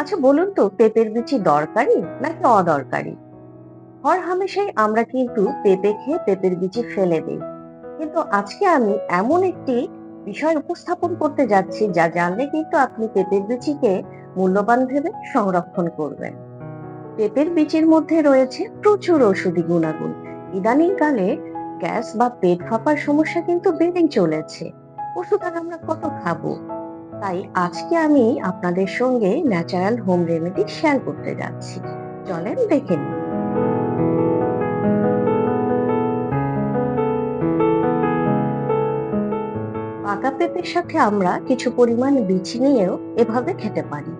আচ্ছা বলুন তো, পেঁপের বিচি দরকারি নাকি অদরকারি? হর হামেশাই আমরা কিন্তু পেঁপে খেয়ে পেঁপের বিচি ফেলে দিই। কিন্তু আজকে আমি এমন একটি বিষয় উপস্থাপন করতে যাচ্ছি যা জানলে কিন্তু আপনি পেঁপের বিচিকে মূল্যবান ভেবে সংরক্ষণ করবেন। পেঁপের বিচির মধ্যে রয়েছে প্রচুর ঔষধি গুণাগুণ। ইদানিং কালে গ্যাস বা পেট ফাঁপার সমস্যা কিন্তু বেড়েই চলেছে। ওষুধ আর আমরা কত খাব? তাই আজকে আমি আপনাদের সঙ্গে ন্যাচারাল হোম রেমেডি শেয়ার করতে যাচ্ছি। চলেন দেখে নিন পাকা পেঁপের সাথে আমরা কিছু পরিমাণ বিচি নিয়েও এভাবে খেতে পারি।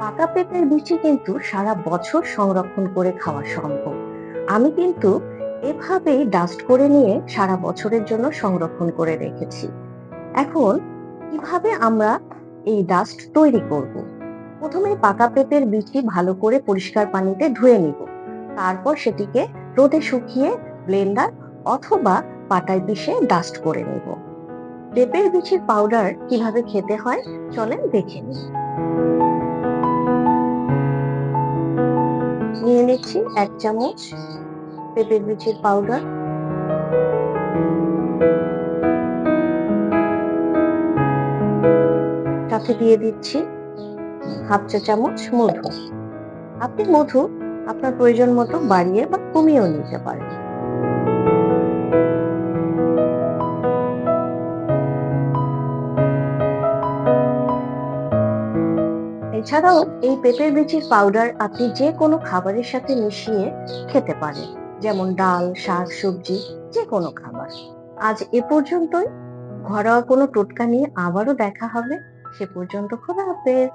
পাকা পেঁপের বিচি কিন্তু সারা বছর সংরক্ষণ করে খাওয়া সম্ভব। আমি কিন্তু এভাবেই ডাস্ট করে নিয়ে সারা বছরের জন্য সংরক্ষণ করে রেখেছি। এখন কীভাবে আমরা এই ডাস্ট তৈরি করব? প্রথমে পাকা পেঁপের বিচি ভালো করে পরিষ্কার পানিতে ধুয়ে নিব। তারপর সেটিকে রোদে শুকিয়ে ব্লেন্ডার অথবা পাটায় পিষে ডাস্ট করে নেব। পেঁপের বিচির পাউডার কীভাবে খেতে হয় চলেন দেখে নিই। নিয়ে নিচ্ছি এক চামচ পেঁপের বিচির পাউডার সাথে দিয়ে দিচ্ছি হাফ চা চামচ মধু আপনি মধু আপনার প্রয়োজন মতো বাড়িয়ে বা কমিয়েও নিতে পারেন এছাড়াও এই পেঁপের বিচির পাউডার আপনি যে কোনো খাবারের সাথে মিশিয়ে খেতে পারেন। যেমন ডাল, শাক, সবজি যে কোনো খাবার। আজ এ পর্যন্তই। ঘরোয়া কোনো টোটকা নিয়ে আবারও দেখা হবে। সে পর্যন্ত খোদা হাফেজ।